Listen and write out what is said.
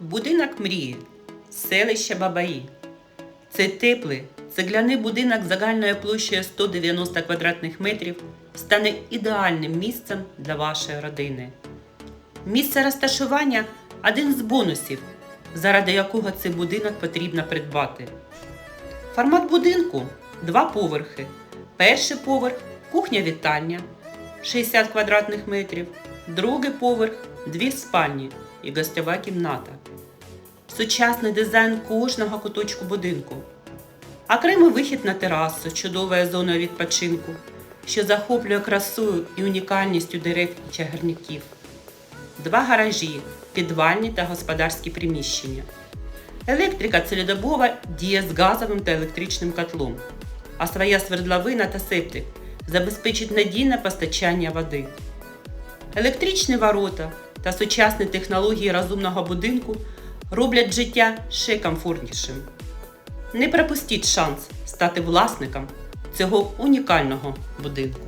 Будинок мрії, селище Бабаї. Це теплий цегляний будинок загальною площею 190 квадратних метрів стане ідеальним місцем для вашої родини. Місце розташування один з бонусів, заради якого цей будинок потрібно придбати. Формат будинку два поверхи. Перший поверх кухня-вітальня 60 квадратних метрів, другий поверх дві спальні і гостьова кімната. Сучасний дизайн кожного куточку будинку. Окремий вихід на терасу чудовою зоною відпочинку, що захоплює красою і унікальністю дерев і чагарників. Два гаражі, підвальні та господарські приміщення. Електрика цілодобова діє з газовим та електричним котлом, а своя свердловина та септик забезпечить надійне постачання води. Електричні ворота та сучасні технології розумного будинку роблять життя ще комфортнішим. Не пропустіть шанс стати власником цього унікального будинку.